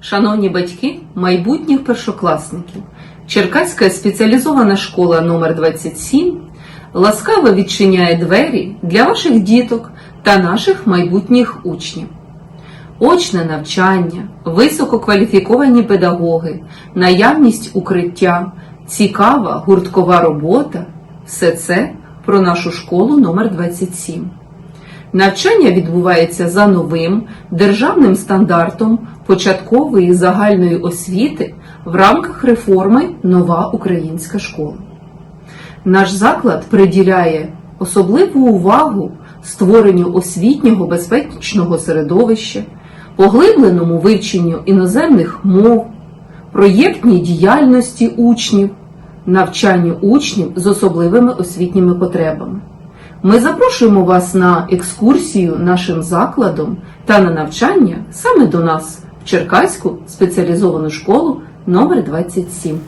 Шановні батьки майбутніх першокласників, Черкаська спеціалізована школа номер 27 ласкаво відчиняє двері для ваших діток та наших майбутніх учнів. Очне навчання, висококваліфіковані педагоги, наявність укриття, цікава гурткова робота все це про нашу школу номер 27. Навчання відбувається за новим державним стандартом початкової загальної освіти в рамках реформи Нова українська школа. Наш заклад приділяє особливу увагу створенню освітнього безпечного середовища, поглибленому вивченню іноземних мов, проєктній діяльності учнів, навчанню учнів з особливими освітніми потребами. Ми запрошуємо вас на екскурсію нашим закладом та на навчання саме до нас в Черкаську спеціалізовану школу номер 27.